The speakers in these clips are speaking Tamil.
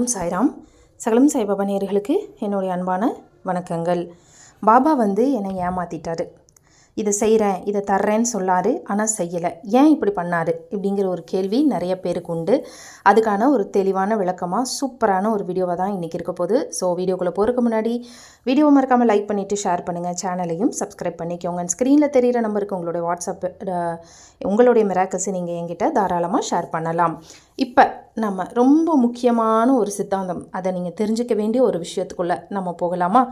சாய்ராம். சகலம் சாய்பாபா நேயர்களுக்கு என்னுடைய அன்பான வணக்கங்கள். பாபா வந்து என்னை ஏமாத்திட்டாரு. இதை செய்கிறேன் இதை தர்றேன்னு சொல்லாரு ஆனால் செய்யலை. ஏன் இப்படி பண்ணாரு இப்படிங்கிற ஒரு கேள்வி நிறைய பேருக்கு உண்டு. அதுக்கான ஒரு தெளிவான விளக்கமாக சூப்பரான ஒரு வீடியோவாக தான் இன்றைக்கி இருக்க போகுது. ஸோ வீடியோக்குள்ளே போகிறதுக்கு முன்னாடி வீடியோ மறக்காமல் லைக் பண்ணிவிட்டு ஷேர் பண்ணுங்கள் சேனலையும் சப்ஸ்கிரைப் பண்ணிக்கோங்க. ஸ்க்ரீனில் தெரிகிற நம்பருக்கு உங்களுடைய வாட்ஸ்அப் உங்களுடைய மிராக்கல்ஸை நீங்கள் என்கிட்ட தாராளமாக ஷேர் பண்ணலாம். இப்போ நம்ம ரொம்ப முக்கியமான ஒரு சித்தாந்தம். அதை நீங்கள் தெரிஞ்சுக்க வேண்டிய ஒரு விஷயத்துக்குள்ளே நம்ம போகலாமா?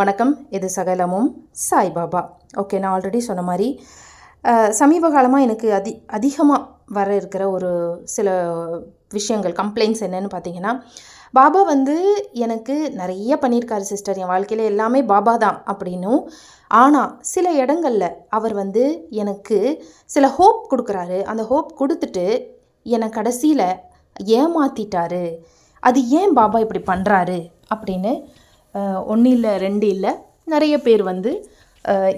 வணக்கம். இது சகலமும் சாய்பாபா. ஓகே நான் ஆல்ரெடி சொன்ன மாதிரி சமீப காலமாக எனக்கு அதி அதிகமாக வர இருக்கிற ஒரு சில விஷயங்கள் கம்ப்ளைண்ட்ஸ் என்னன்னு பார்த்தீங்கன்னா பாபா வந்து எனக்கு நிறைய பண்ணியிருக்காரு சிஸ்டர் என் வாழ்க்கையில் எல்லாமே பாபா தான் அப்படின்னும். ஆனால் சில இடங்களில் அவர் வந்து எனக்கு சில ஹோப் கொடுக்குறாரு. அந்த ஹோப் கொடுத்துட்டு என்னை கடைசியில் ஏமாத்திட்டாரு. அது ஏன் பாபா இப்படி பண்ணுறாரு அப்படின்னு ஒன்று இல்லை ரெண்டு இல்லை நிறைய பேர் வந்து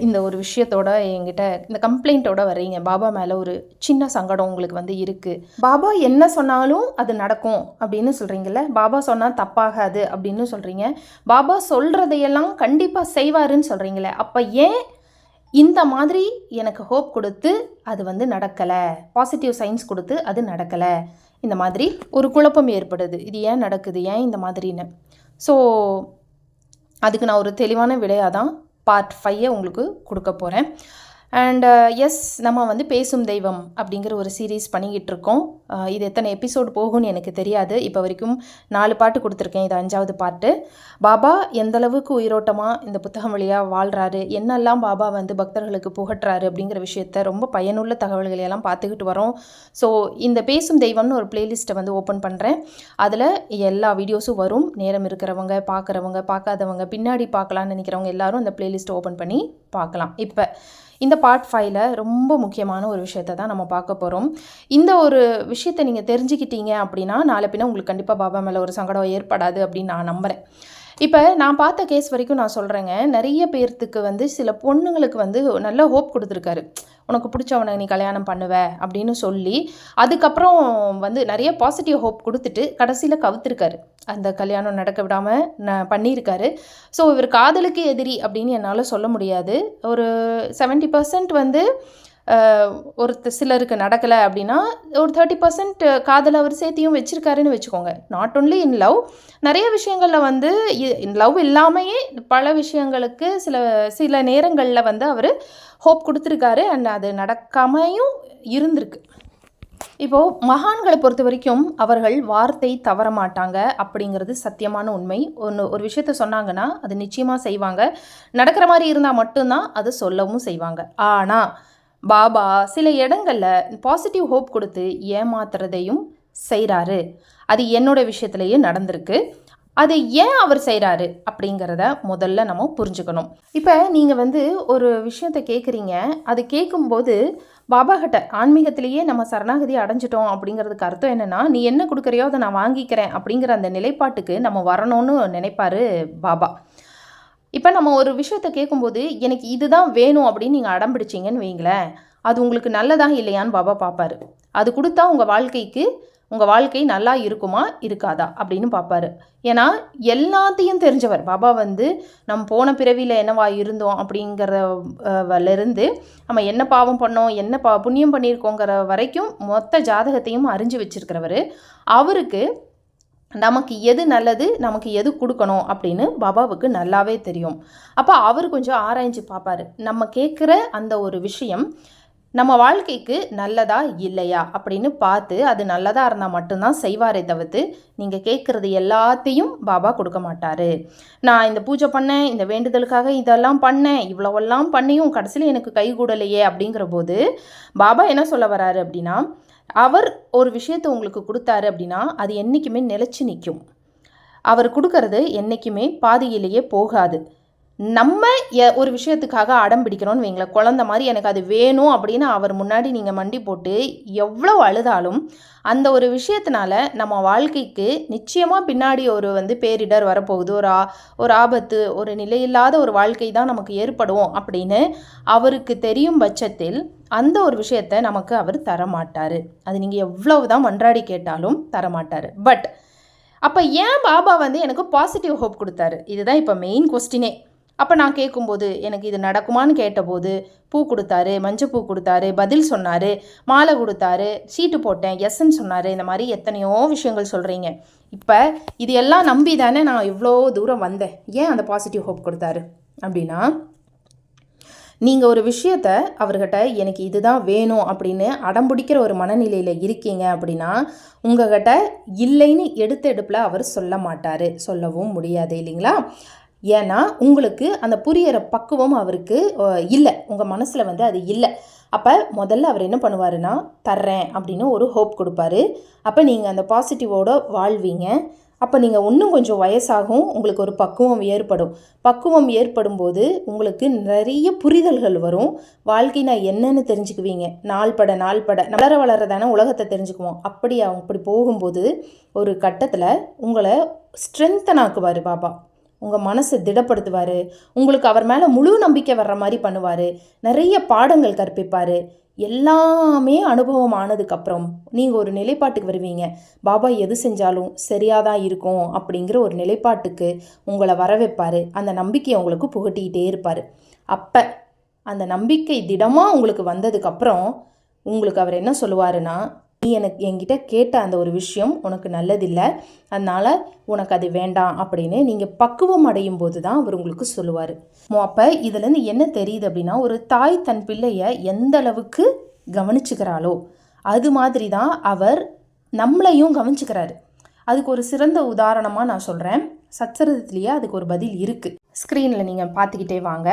இந்த ஒரு விஷயத்தோட என்கிட்ட இந்த கம்ப்ளைண்ட்டோட வர்றீங்க. பாபா மேலே ஒரு சின்ன சங்கடம் உங்களுக்கு வந்து இருக்குது பாபா என்ன சொன்னாலும் அது நடக்கும் அப்படின்னு சொல்கிறீங்கல்ல பாபா சொன்னால் தப்பாகாது அப்படின்னு சொல்கிறீங்க பாபா சொல்கிறதையெல்லாம் கண்டிப்பாக செய்வாருன்னு சொல்கிறீங்களே அப்போ ஏன் இந்த மாதிரி எனக்கு ஹோப் கொடுத்து அது வந்து நடக்கலை. பாசிட்டிவ் சைன்ஸ் கொடுத்து அது நடக்கலை. இந்த மாதிரி ஒரு குழப்பம் ஏற்படுது. இது ஏன் நடக்குது? ஏன் இந்த மாதிரின்னு. ஸோ அதுக்கு நான் ஒரு தெளிவான விடையாக தான் பார்ட் ஃபைவை உங்களுக்கு கொடுக்க போகிறேன் அண்ட் எஸ் uh, நம்ம வந்து பேசும் தெய்வம் அப்படிங்கிற ஒரு சீரீஸ் பண்ணிக்கிட்டு இருக்கோம் இது எத்தனை எபிசோடு போகும்னு எனக்கு தெரியாது. இப்போ வரைக்கும் நாலு பாட்டு கொடுத்துருக்கேன். இது அஞ்சாவது பாட்டு. பாபா எந்தளவுக்கு உயிரோட்டமாக இந்த புத்தகம் வழியாக வாழ்கிறாரு என்னெல்லாம் பாபா வந்து பக்தர்களுக்கு புகட்டுறாரு அப்படிங்கிற விஷயத்த ரொம்ப பயனுள்ள தகவல்களை எல்லாம் பார்த்துக்கிட்டு வரோம். ஸோ இந்த பேசும் தெய்வம்னு ஒரு பிளேலிஸ்ட்டை வந்து ஓப்பன் பண்ணுறேன் அதில் எல்லா வீடியோஸும் வரும். நேரம் இருக்கிறவங்க பார்க்குறவங்க பார்க்காதவங்க பின்னாடி பார்க்கலான்னு நினைக்கிறவங்க எல்லாரும் அந்த பிளேலிஸ்ட்டை ஓப்பன் பண்ணி பார்க்கலாம். இப்போ இந்த பார்ட் ஃபைவ்ல ரொம்ப முக்கியமான ஒரு விஷயத்தை தான் நம்ம பார்க்க போகிறோம் இந்த ஒரு விஷயத்தை நீங்கள் தெரிஞ்சுக்கிட்டீங்க அப்படின்னா நாளை பின்ன உங்களுக்கு கண்டிப்பாக பாபா மேலே ஒரு சங்கடம் ஏற்படாது அப்படின்னு நான் நம்புகிறேன் இப்போ நான் பார்த்த கேஸ் வரைக்கும் நான் சொல்கிறேங்க நிறைய பேர்த்துக்கு வந்து சில பொண்ணுங்களுக்கு வந்து நல்ல ஹோப் கொடுத்துருக்காரு. உனக்கு பிடிச்சவனை நீ கல்யாணம் பண்ணுவ அப்படின்னு சொல்லி அதுக்கப்புறம் வந்து நிறைய பாசிட்டிவ் ஹோப் கொடுத்துட்டு கடைசியில் கவுத்திருக்காரு. அந்த கல்யாணம் நடக்க விடாமல் ந பண்ணியிருக்காரு. ஸோ இவர் காதலுக்கு எதிரி அப்படின்னு என்னால் சொல்ல முடியாது. ஒரு 70% பர்சன்ட் வந்து ஒருத்த சிலருக்கு நடக்கலை அப்படின்னா ஒரு தேர்ட்டி பர்சன்ட் காதல் அவர் சேர்த்தியும் வச்சுருக்காருன்னு வச்சுக்கோங்க. நாட் ஒன்லி இன் லவ் நிறைய விஷயங்களில் வந்து லவ் இல்லாமையே பல விஷயங்களுக்கு சில சில நேரங்களில் வந்து அவர் ஹோப் கொடுத்துருக்காரு அண்ட் அது நடக்காமையும் இருந்திருக்கு. இப்போது மகான்களை பொறுத்த வரைக்கும் அவர்கள் வார்த்தை தவற மாட்டாங்க அப்படிங்கிறது சத்தியமான உண்மை. ஒன்று ஒரு விஷயத்த சொன்னாங்கன்னா அது நிச்சயமாக செய்வாங்க. நடக்கிற மாதிரி இருந்தால் மட்டும்தான் அதை சொல்லவும் செய்வாங்க. ஆனால் பாபா சில இடங்களில் பாசிட்டிவ் ஹோப் கொடுத்து ஏமாத்துறதையும் செய்கிறாரு அது என்னோட விஷயத்துலேயே நடந்திருக்கு. அது ஏன் அவர் செய்கிறாரு அப்படிங்கிறத முதல்ல நம்ம புரிஞ்சுக்கணும். இப்போ நீங்கள் வந்து ஒரு விஷயத்தை கேட்குறீங்க அது கேட்கும்போது பாபா கிட்ட ஆன்மீகத்திலேயே நம்ம சரணாகதி அடைஞ்சிட்டோம் அப்படிங்கிறதுக்கு அர்த்தம் என்னன்னா நீ என்ன கொடுக்குறியோ அதை நான் வாங்கிக்கிறேன் அப்படிங்கிற அந்த நிலைப்பாட்டுக்கு நம்ம வரணும்னு நினைப்பார் பாபா. இப்போ நம்ம ஒரு விஷயத்த கேட்கும்போது எனக்கு இதுதான் வேணும் அப்படின்னு நீங்கள் அடம் பிடிச்சீங்கன்னு வைங்களேன் அது உங்களுக்கு நல்லதா இல்லையான்னு பாபா பார்ப்பாரு அது கொடுத்தா உங்கள் வாழ்க்கைக்கு உங்கள் வாழ்க்கை நல்லா இருக்குமா இருக்காதா அப்படின்னு பார்ப்பாரு ஏன்னா எல்லாத்தையும் தெரிஞ்சவர். பாபா வந்து நம்ம போன பிறவியில் என்னவா இருந்தோம் அப்படிங்கிறதுலேருந்து நம்ம என்ன பாவம் பண்ணோம் என்ன பா புண்ணியம் பண்ணியிருக்கோங்கிற வரைக்கும் மொத்த ஜாதகத்தையும் அறிஞ்சு வச்சிருக்கிறவர். அவருக்கு நமக்கு எது நல்லது நமக்கு எது கொடுக்கணும் அப்படின்னு பாபாவுக்கு நல்லாவே தெரியும். அப்போ அவர் கொஞ்சம் ஆராய்ஞ்சு பார்ப்பாரு நம்ம கேட்குற அந்த ஒரு விஷயம் நம்ம வாழ்க்கைக்கு நல்லதா இல்லையா அப்படின்னு பார்த்து அது நல்லதாக இருந்தால் மட்டும்தான் செய்வாரே தவிர்த்து நீங்கள் கேட்குறது எல்லாத்தையும் பாபா கொடுக்க மாட்டார். நான் இந்த பூஜை பண்ணேன் இந்த வேண்டுதலுக்காக இதெல்லாம் பண்ணேன் இவ்வளவெல்லாம் பண்ணியும் கடைசியில் எனக்கு கை கூடலையே அப்படிங்கிற போது பாபா என்ன சொல்ல வராரு அப்படின்னா அவர் ஒரு விஷயத்தை உங்களுக்கு கொடுத்தாரு அப்படின்னா அது என்றைக்குமே நிலச்சி நிற்கும். அவர் கொடுக்கறது என்றைக்குமே பாதியிலேயே போகாது. நம்ம எ- ஒரு விஷயத்துக்காக அடம் பிடிக்கிறோன்னு வைங்களேன். குழந்த மாதிரி எனக்கு அது வேணும் அப்படின்னு அவர் முன்னாடி நீங்கள் மண்டி போட்டு எவ்வளோ அழுதாலும் அந்த ஒரு விஷயத்தினால நம்ம வாழ்க்கைக்கு நிச்சயமாக பின்னாடி ஒரு வந்து பேரிடர் வரப்போகுது. ஒரு ஆ ஒரு ஆபத்து ஒரு நிலையில்லாத ஒரு வாழ்க்கை தான் நமக்கு ஏற்படும் அப்படின்னு அவருக்கு தெரியும் பட்சத்தில் அந்த ஒரு விஷயத்தை நமக்கு அவர் தரமாட்டார். அது நீங்கள் எவ்வளவு தான் மன்றாடி கேட்டாலும் தரமாட்டார். பட் அப்போ ஏன் பாபா வந்து எனக்கு பாசிட்டிவ் ஹோப் கொடுத்தாரு? இதுதான் இப்போ மெயின் கொஸ்டினே அப்போ நான் கேட்கும்போது எனக்கு இது நடக்குமான்னு கேட்டபோது பூ கொடுத்தாரு மஞ்சள் பூ கொடுத்தாரு பதில் சொன்னார் மாலை கொடுத்தாரு சீட்டு போட்டேன் எஸ்ன்னு சொன்னார் இந்த மாதிரி எத்தனையோ விஷயங்கள் சொல்கிறீங்க இப்போ இது எல்லாம் நம்பி தானே நான் இவ்வளோ தூரம் வந்தேன். ஏன் அந்த பாசிட்டிவ் ஹோப் கொடுத்தாரு? அப்படின்னா நீங்கள் ஒரு விஷயத்த அவர்கிட்ட எனக்கு இதுதான் வேணும் அப்படின்னு அடம்பிடிக்கிற ஒரு மனநிலையில் இருக்கீங்க அப்படின்னா உங்ககிட்ட இல்லைன்னு எடுத்த எடுப்பில் அவர் சொல்ல மாட்டார். சொல்லவும் முடியாது இல்லைங்களா? ஏன்னா உங்களுக்கு அந்த புரியிற பக்குவம் அவருக்கு இல்லை. உங்கள் மனசில் வந்து அது இல்லை. அப்போ முதல்ல அவர் என்ன பண்ணுவாருன்னா தர்றேன் அப்படின்னு ஒரு ஹோப் கொடுப்பாரு. அப்போ நீங்கள் அந்த பாசிட்டிவோட வாழ்வீங்க. அப்போ நீங்கள் இன்னும் கொஞ்சம் வயசாகும் உங்களுக்கு ஒரு பக்குவம் ஏற்படும். பக்குவம் ஏற்படும் போது உங்களுக்கு நிறைய புரிதல்கள் வரும். வாழ்க்கைனா என்னன்னு தெரிஞ்சுக்குவீங்க. நாள் பட நாள் பட வளர வளர தானே உலகத்தை தெரிஞ்சுக்குவோம். அப்படி அவங்க அப்படி போகும்போது ஒரு கட்டத்தில் உங்களை ஸ்ட்ரென்த்தனாக்குவார் பாபா உங்கள் மனசை திடப்படுத்துவார். உங்களுக்கு அவர் மேலே முழு நம்பிக்கை வர்ற மாதிரி பண்ணுவார். நிறைய பாடங்கள் கற்பிப்பார். எல்லாமே அனுபவம் ஆனதுக்கப்புறம் நீங்கள் ஒரு நிலைப்பாட்டுக்கு வருவீங்க. பாபா எது செஞ்சாலும் சரியாக தான் இருக்கும் அப்படிங்கிற ஒரு நிலைப்பாட்டுக்கு உங்களை வர வைப்பார். அந்த நம்பிக்கையை உங்களுக்கு புகட்டிக்கிட்டே இருப்பார். அப்போ அந்த நம்பிக்கை திடமாக உங்களுக்கு வந்ததுக்கப்புறம் உங்களுக்கு அவர் என்ன சொல்லுவாருன்னா நீ எனக்கு என்கிட்ட கேட்ட அந்த ஒரு விஷயம் உனக்கு நல்லதில்லை. அதனால் உனக்கு அது வேண்டாம் அப்படின்னு நீங்கள் பக்குவம் அடையும் போது தான் அவர் உங்களுக்கு சொல்லுவார். அப்போ இதுலேருந்து என்ன தெரியுது அப்படின்னா ஒரு தாய் தன் பிள்ளையை எந்த அளவுக்கு கவனிச்சுக்கிறாளோ அது மாதிரி தான் அவர் நம்மளையும் கவனிச்சுக்கிறாரு. அதுக்கு ஒரு சிறந்த உதாரணமாக நான் சொல்கிறேன் சச்சரதத்திலேயே அதுக்கு ஒரு பதில் இருக்குது ஸ்க்ரீனில் நீங்கள் பார்த்துக்கிட்டே வாங்க.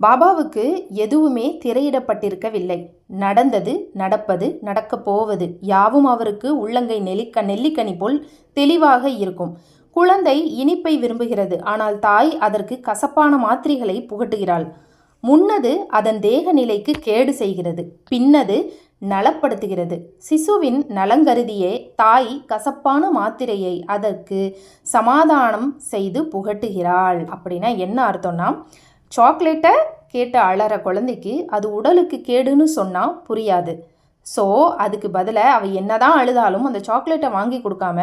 பாபாவுக்கு எதுவுமே திரையிடப்பட்டிருக்கவில்லை. நடந்தது நடப்பது நடக்கப் போவது யாவும் அவருக்கு உள்ளங்கை நெல்லிக்க நெல்லிக்கனி போல் தெளிவாக இருக்கும். குழந்தை இனிப்பை விரும்புகிறது ஆனால் தாய் அதற்கு கசப்பான மாத்திரைகளை புகட்டுகிறாள். முன்னது அதன் தேக நிலைக்கு கேடு செய்கிறது பின்னது நலப்படுத்துகிறது. சிசுவின் நலங்கருதியே தாய் கசப்பான மாத்திரையை அதற்கு சமாதானம் செய்து புகட்டுகிறாள். அப்படின்னா என்ன அர்த்தம்னா சாக்லேட்டை கேட்டு அழற குழந்தைக்கு அது உடலுக்கு கேடுன்னு சொன்னால் புரியாது. ஸோ அதுக்கு பதிலாக அவள் என்ன தான் அழுதாலும் அந்த சாக்லேட்டை வாங்கி கொடுக்காம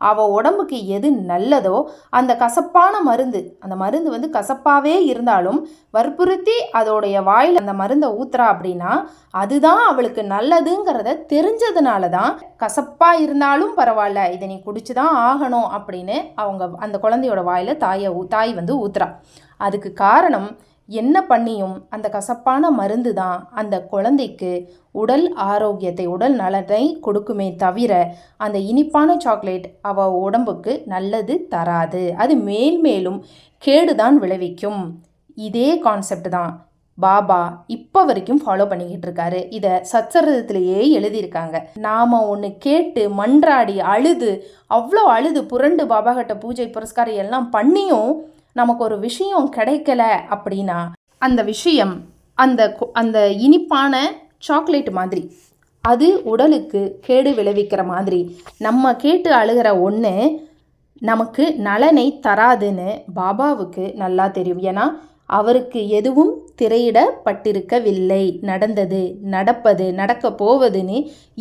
அவள் உடம்புக்கு எது நல்லதோ அந்த கசப்பான மருந்து அந்த மருந்து வந்து கசப்பாகவே இருந்தாலும் வற்புறுத்தி அதோடைய வாயில் அந்த மருந்தை ஊத்துறா அப்படின்னா அதுதான் அவளுக்கு நல்லதுங்கிறத தெரிஞ்சதுனால தான் கசப்பாக இருந்தாலும் பரவாயில்ல இதை நீ குடிச்சு தான் ஆகணும் அப்படின்னு அவங்க அந்த குழந்தையோட வாயில் தாயை தாய் வந்து ஊத்துறா. அதுக்கு காரணம் என்ன பண்ணியும் அந்த கசப்பான மருந்து தான் அந்த குழந்தைக்கு உடல் ஆரோக்கியத்தை உடல் நலனை கொடுக்குமே தவிர அந்த இனிப்பான சாக்லேட் அவ உடம்புக்கு நல்லது தராது. அது மேல் மேலும் கேடுதான் விளைவிக்கும். இதே கான்செப்ட் தான் பாபா இப்போ வரைக்கும் ஃபாலோ பண்ணிக்கிட்டு இருக்காரு. இதை சச்சரதத்திலேயே எழுதியிருக்காங்க. நாம் ஒன்று கேட்டு மன்றாடி அழுது அவ்வளோ அழுது புரண்டு பாபா கிட்ட பூஜை புரஸ்காரம் எல்லாம் பண்ணியும் நமக்கு ஒரு விஷயம் கிடைக்கல அப்படின்னா அந்த விஷயம் அந்த கு- அந்த இனிப்பான சாக்லேட் மாதிரி அது உடலுக்கு கேடு விளைவிக்கிற மாதிரி நம்ம கேட்டு அழுகிற ஒன்று நமக்கு நலனை தராதுன்னு பாபாவுக்கு நல்லா தெரியும். ஏன்னா அவருக்கு எதுவும் திரையிடப்பட்டிருக்கவில்லை. நடந்தது நடப்பது நடக்க போவதுன்னு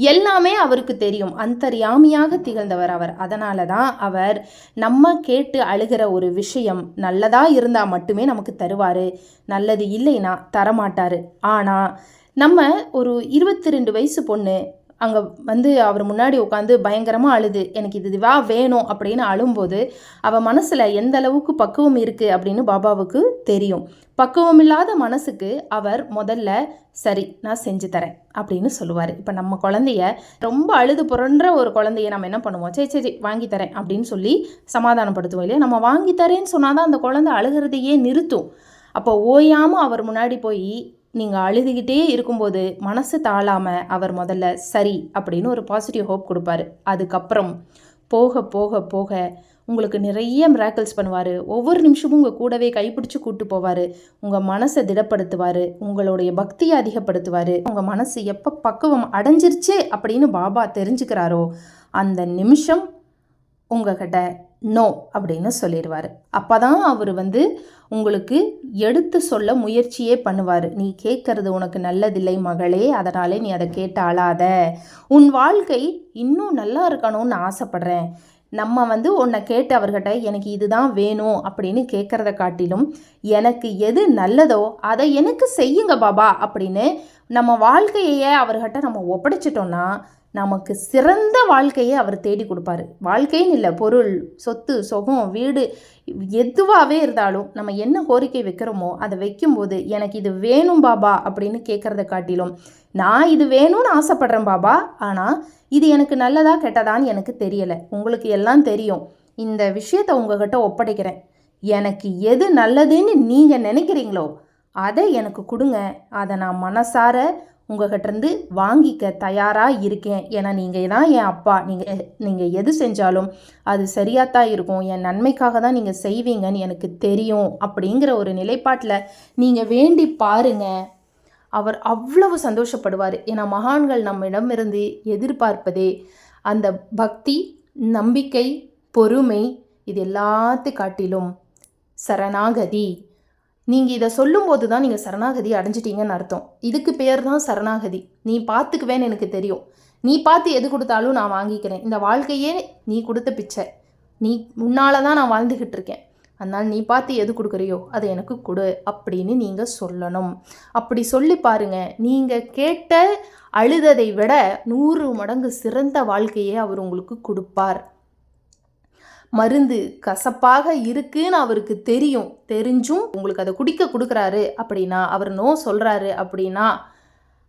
எல்லாமே அவருக்கு தெரியும். அந்தர்யாமியாக திகழ்ந்தவர் அவர். அதனால தான் அவர் நம்ம கேட்டு அழுகிற ஒரு விஷயம் நல்லதா இருந்தால் மட்டுமே நமக்கு தருவார். நல்லது இல்லைன்னா தரமாட்டார். ஆனால் நம்ம ஒரு இருபத்தி ரெண்டு வயசு பொண்ணு அங்கே வந்து அவர் முன்னாடி உட்காந்து பயங்கரமாக அழுது. எனக்கு இது இதுவா வேணும் அப்படின்னு அழும்போது அவள் மனசில் எந்த அளவுக்கு பக்குவம் இருக்குது அப்படின்னு பாபாவுக்கு தெரியும். பக்குவம் இல்லாத மனசுக்கு அவர் முதல்ல சரி நான் செஞ்சு தரேன் அப்படின்னு சொல்லுவார். இப்போ நம்ம குழந்தைய ரொம்ப அழுது புரண்ட ஒரு குழந்தைய நம்ம என்ன பண்ணுவோம்? சரி சரி வாங்கி தரேன் அப்படின்னு சொல்லி சமாதானப்படுத்துவோம் இல்லையா? நம்ம வாங்கி தரேன்னு சொன்னால் தான் அந்த குழந்தை அழுகிறதையே நிறுத்தும். அப்போ ஓயாமல் அவர் முன்னாடி போய் நீங்கள் அழுதுகிட்டே இருக்கும்போது மனசு தாழாமல் அவர் முதல்ல சரி அப்படின்னு ஒரு பாசிட்டிவ் ஹோப் கொடுப்பாரு. அதுக்கப்புறம் போக போக போக உங்களுக்கு நிறைய மிராக்கிள்ஸ் பண்ணுவார். ஒவ்வொரு நிமிஷமும் உங்கள் கூடவே கைப்பிடிச்சு கூட்டு போவார். உங்கள் மனசை திடப்படுத்துவார். உங்களுடைய பக்தியை அதிகப்படுத்துவார். உங்கள் மனசு எப்போ பக்குவம் அடைஞ்சிருச்சு அப்படின்னு பாபா தெரிஞ்சுக்கிறாரோ அந்த நிமிஷம் உங்ககிட்ட நோ அப்படின்னு சொல்லிடுவார். அப்போ தான் அவர் வந்து உங்களுக்கு எடுத்து சொல்ல முயற்சியே பண்ணுவார். நீ கேட்கறது உனக்கு நல்லதில்லை மகளே அதனாலே நீ அதை கேட்டு அழாத. உன் வாழ்க்கை இன்னும் நல்லா இருக்கணும்னு ஆசைப்படுறேன். நம்ம வந்து உன்னை கேட்டு அவர்கிட்ட எனக்கு இதுதான் வேணும் அப்படின்னு கேட்குறத காட்டிலும் எனக்கு எது நல்லதோ அதை எனக்கு செய்யுங்க பாபா அப்படின்னு நம்ம வாழ்க்கையே அவர்கிட்ட நம்ம ஒப்படைச்சிட்டோன்னா நமக்கு சிறந்த வாழ்க்கையை அவர் தேடி கொடுப்பாரு. வாழ்க்கைன்னு இல்லை பொருள் சொத்து சுகம் வீடு எதுவாகவே இருந்தாலும் நம்ம என்ன கோரிக்கை வைக்கிறோமோ அதை வைக்கும்போது எனக்கு இது வேணும் பாபா அப்படின்னு கேட்குறத காட்டிலும் நான் இது வேணும்னு ஆசைப்பட்றேன் பாபா ஆனால் இது எனக்கு நல்லதா கெட்டதான்னு எனக்கு தெரியலை. உங்களுக்கு எல்லாம் தெரியும். இந்த விஷயத்தை உங்ககிட்ட ஒப்படைக்கிறேன். எனக்கு எது நல்லதுன்னு நீங்கள் நினைக்கிறீங்களோ அதை எனக்கு கொடுங்க. அதை நான் மனசார உங்ககிட்டருந்து வாங்கிக்க தயாராக இருக்கேன். ஏன்னா நீங்கள் தான் என் அப்பா. நீங்கள் நீங்கள் எது செஞ்சாலும் அது சரியாக தான் இருக்கும். என் நன்மைக்காக தான் நீங்கள் செய்வீங்கன்னு எனக்கு தெரியும். அப்படிங்கிற ஒரு நிலைப்பாட்டில் நீங்கள் வேண்டி பாருங்க. அவர் அவ்வளவு சந்தோஷப்படுவார். ஏன்னா மகான்கள் நம்மிடமிருந்து எதிர்பார்ப்பதே அந்த பக்தி நம்பிக்கை பொறுமை இது எல்லாத்தை காட்டிலும் சரணாகதி. நீங்கள் இதை சொல்லும்போது தான் நீங்கள் சரணாகதி அடைஞ்சிட்டீங்கன்னு அர்த்தம். இதுக்கு பேர் தான் சரணாகதி. நீ பார்த்துக்குவேன்னு எனக்கு தெரியும். நீ பார்த்து எது கொடுத்தாலும் நான் வாங்கிக்கிறேன். இந்த வாழ்க்கையே நீ கொடுத்த பிச்சை. நீ முன்னால் தான் நான் வாழ்ந்துக்கிட்டு இருக்கேன். அதனால் நீ பார்த்து எது கொடுக்குறியோ அதை எனக்கு கொடு அப்படின்னு நீங்கள் சொல்லணும். அப்படி சொல்லி பாருங்கள் நீங்கள் கேட்ட அழுததை விட நூறு மடங்கு சிறந்த வாழ்க்கையை அவர் உங்களுக்கு கொடுப்பார். மருந்து கசப்பாக இருக்குன்னு அவருக்கு தெரியும். தெரிஞ்சும் உங்களுக்கு அதை குடிக்க கொடுக்குறாரு அப்படின்னா அவர் நோ சொல்கிறாரு அப்படின்னா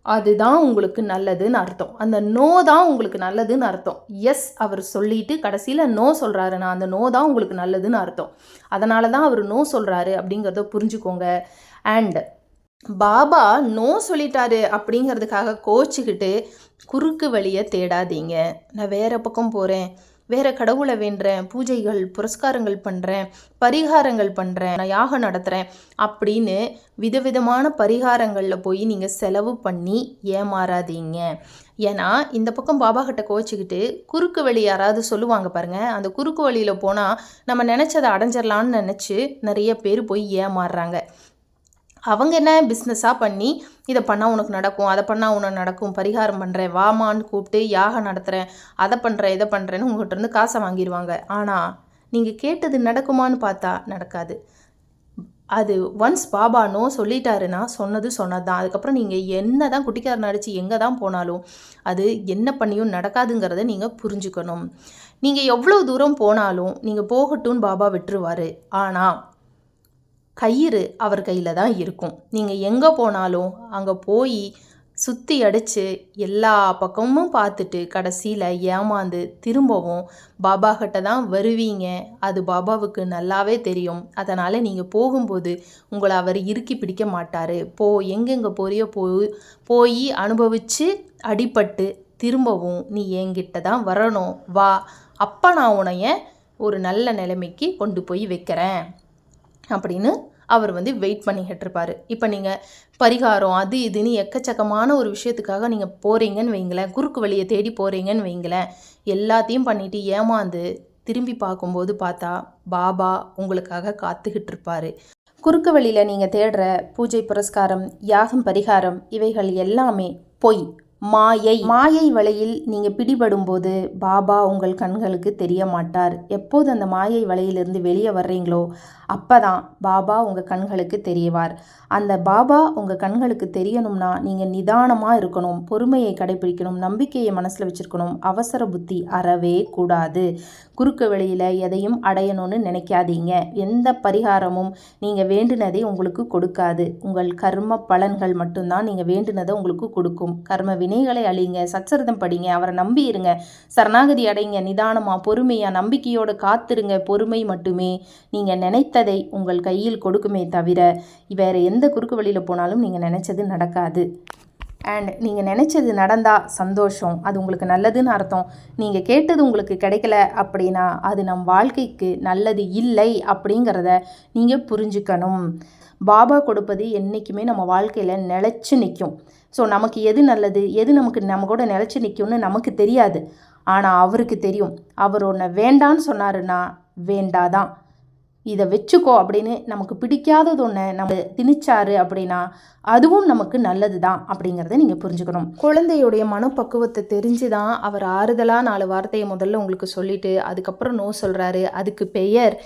அதுதான் உங்களுக்கு நல்லதுன்னு அர்த்தம். அந்த நோ தான் உங்களுக்கு நல்லதுன்னு அர்த்தம். எஸ் அவர் சொல்லிட்டு கடைசியில் நோ சொல்கிறாருன்னா அந்த நோ தான் உங்களுக்கு நல்லதுன்னு அர்த்தம். அதனால தான் அவர் நோ சொல்கிறாரு அப்படிங்கிறத புரிஞ்சுக்கோங்க. அண்ட் பாபா நோ சொல்லிட்டாரு அப்படிங்கிறதுக்காக கோச்சிக்கிட்டு குறுக்கு வழியை தேடாதீங்க. நான் வேறு பக்கம் போகிறேன் வேற கடவுளை வேண்டுறேன் பூஜைகள் புரஸ்காரங்கள் பண்ணுறேன் பரிகாரங்கள் பண்ணுறேன் நான் யாகம் நடத்துகிறேன் அப்படின்னு விதவிதமான பரிகாரங்களில் போய் நீங்கள் செலவு பண்ணி ஏமாறாதீங்க. ஏன்னா இந்த பக்கம் பாபா கிட்ட கோச்சிக்கிட்டு குறுக்கு வழி யாராவது சொல்லுவாங்க பாருங்கள் அந்த குறுக்கு வழியில் போனால் நம்ம நினச்சதை அடைஞ்சிடலான்னு நினச்சி நிறைய பேர் போய் ஏமாறுறாங்க. அவங்க என்ன பிஸ்னஸாக பண்ணி இதை பண்ணால் உனக்கு நடக்கும் அதை பண்ணால் உனக்கு நடக்கும் பரிகாரம் பண்ணுறேன் வாமான்னு கூப்பிட்டு யாகம் நடத்துகிறேன் அதை பண்ணுறேன் இதை பண்ணுறேன்னு உங்கள்கிட்ட இருந்து காசை வாங்கிடுவாங்க ஆனால் நீங்கள் கேட்டது நடக்குமான்னு பார்த்தா நடக்காது. அது ஒன்ஸ் பாபானோ சொல்லிட்டாருன்னா சொன்னது சொன்னது தான் அதுக்கப்புறம் நீங்கள் என்ன தான் குட்டிக்காரன் அடித்து எங்கே தான் போனாலும் அது என்ன பண்ணியும் நடக்காதுங்கிறத நீங்கள் புரிஞ்சுக்கணும். நீங்கள் எவ்வளோ தூரம் போனாலும் நீங்கள் போகட்டும்னு பாபா விட்டுருவார். ஆனால் கயிறு அவர் கையில் தான் இருக்கும். நீங்கள் எங்கே போனாலும் அங்கே போய் சுற்றி அடித்து எல்லா பக்கமும் பார்த்துட்டு கடைசியில் ஏமாந்து திரும்பவும் பாபா கிட்ட தான் வருவீங்க. அது பாபாவுக்கு நல்லாவே தெரியும். அதனால் நீங்கள் போகும்போது உங்களை அவர் இறுக்கி பிடிக்க மாட்டார். போ எங்கெங்கே போறியோ போய் போய் அனுபவித்து அடிபட்டு திரும்பவும் நீ என்கிட்ட தான் வரணும். வா அப்போ நான் உன்னைய ஒரு நல்ல நிலைமைக்கு கொண்டு போய் வைக்கிறேன். அப்படின்னு அவர் வந்து வெயிட் பண்ணிக்கிட்டு இருப்பார் இப்போ நீங்கள் பரிகாரம் அது இதுன்னு எக்கச்சக்கமான ஒரு விஷயத்துக்காக நீங்கள் போகிறீங்கன்னு வைங்களேன் குறுக்கு வழியை தேடி போகிறீங்கன்னு வைங்களேன் எல்லாத்தையும் பண்ணிவிட்டு ஏமாந்து திரும்பி பார்க்கும்போது பார்த்தா பாபா உங்களுக்காக காத்துக்கிட்டு இருப்பார் குறுக்கு வழியில் நீங்கள் தேடுற பூஜை புரஸ்காரம் யாகம் பரிகாரம் இவைகள் எல்லாமே பொய் மாயை. மாயை வலையில் நீங்கள் பிடிபடும்போது பாபா உங்கள் கண்களுக்கு தெரிய மாட்டார் எப்போது அந்த மாயை வலையிலிருந்து வெளியே வர்றீங்களோ அப்போ தான் பாபா உங்கள் கண்களுக்கு தெரியவார். அந்த பாபா உங்கள் கண்களுக்கு தெரியணும்னா நீங்கள் நிதானமாக இருக்கணும் பொறுமையை கடைபிடிக்கணும் நம்பிக்கையை மனசில் வச்சுருக்கணும். அவசர புத்தி அறவே கூடாது. குறுக்கு வழியில் எதையும் அடையணும்னு நினைக்காதீங்க. எந்த பரிகாரமும் நீங்கள் வேண்டுனதை உங்களுக்கு கொடுக்காது. உங்கள் கர்ம பலன்கள் மட்டும்தான் நீங்கள் வேண்டுனதை உங்களுக்கு கொடுக்கும். கர்ம வினைகளை அழிங்க சச்சரிதம் படிங்க அவரை நம்பி இருங்க. சரணாகதி அடைங்க நிதானமாக பொறுமையாக நம்பிக்கையோடு காத்திருங்க. பொறுமை மட்டுமே நீங்கள் நினைத்ததை உங்கள் கையில் கொடுக்குமே தவிர வேறு எந்த குறுக்கு வழியில் போனாலும் நீங்கள் நினச்சது நடக்காது. அண்ட் நீங்கள் நினச்சது நடந்தால் சந்தோஷம். அது உங்களுக்கு நல்லதுன்னு அர்த்தம். நீங்கள் கேட்டது உங்களுக்கு கிடைக்கல அப்படின்னா அது நம் வாழ்க்கைக்கு நல்லது இல்லை அப்படிங்கிறத நீங்கள் புரிஞ்சுக்கணும். பாபா கொடுப்பது என்றைக்குமே நம்ம வாழ்க்கையில் நிலச்சி நிற்கும் ஸோ நமக்கு எது நல்லது? எது நமக்கு நம்ம கூட நிலச்சி நிற்கும்னு நமக்கு தெரியாது. ஆனால் அவருக்கு தெரியும். அவர் ஒன்றை வேண்டான்னு சொன்னாருன்னா வேண்டாதான். இதை வச்சுக்கோ அப்படின்னு நமக்கு பிடிக்காதது ஒன்று நம்ம திணிச்சாரு அப்படின்னா அதுவும் நமக்கு நல்லது தான் அப்படிங்கிறத நீங்கள் புரிஞ்சுக்கணும். குழந்தையுடைய மனப்பக்குவத்தை தெரிஞ்சு தான் அவர் ஆறுதலாக நாலு வார்த்தையை முதல்ல உங்களுக்கு சொல்லிட்டு அதுக்கப்புறம் நோ சொல்கிறாரு அதுக்கு பெயர்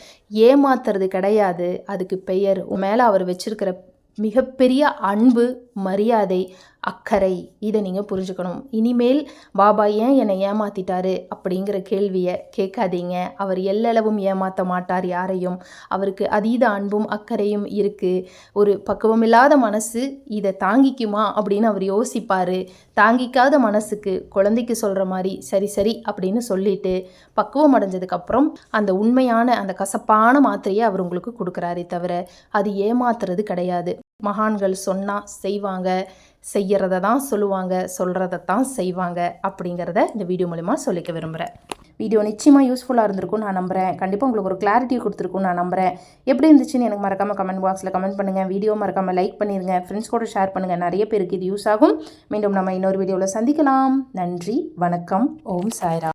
ஏமாத்துறது கிடையாது. அதுக்கு பெயர் மேலே அவர் வச்சிருக்கிற மிகப்பெரிய அன்பு மரியாதை அக்கறை இதை நீங்கள் புரிஞ்சுக்கணும். இனிமேல் பாபா ஏன் என்னை ஏமாத்திட்டாரு அப்படிங்கிற கேள்வியை கேட்காதீங்க. அவர் எல்லளவும் ஏமாற்ற மாட்டார் யாரையும். அவருக்கு அதீத அன்பும் அக்கறையும் இருக்குது ஒரு பக்குவமில்லாத மனசு இதை தாங்கிக்குமா அப்படின்னு அவர் யோசிப்பார். தாங்கிக்காத மனசுக்கு குழந்தைக்கு சொல்கிற மாதிரி சரி சரி அப்படின்னு சொல்லிட்டு பக்குவம் அடைஞ்சதுக்கப்புறம் அந்த உண்மையான அந்த கசப்பான மாத்திரையை அவர் உங்களுக்கு கொடுக்குறாரே தவிர அது ஏமாத்துறது கிடையாது. மகான்கள் சொன்னால் செய்வாங்க செய்கிறத தான் சொல்லுவாங்க சொல்கிறத தான் செய்வாங்க அப்படிங்கிறத இந்த வீடியோ மூலிமா சொல்லிக்க விரும்புகிறேன் வீடியோ நிச்சயமாக யூஸ்ஃபுல்லாக இருந்திருக்கும் நான் நம்புகிறேன் கண்டிப்பாக உங்களுக்கு ஒரு கிளாரிட்டி கொடுத்துருக்கும் நான் நம்புகிறேன் எப்படி இருந்துச்சுன்னு எனக்கு மறக்காமல் கமெண்ட் பாக்ஸில் கமெண்ட் பண்ணுங்கள் வீடியோ மறக்காமல் லைக் பண்ணிடுங்க ஃப்ரெண்ட்ஸ் கூட ஷேர் பண்ணுங்கள் நிறைய பேருக்கு இது யூஸ் ஆகும். மீண்டும் நம்ம இன்னொரு வீடியோவில் சந்திக்கலாம். நன்றி வணக்கம். ஓம் சாய்ரா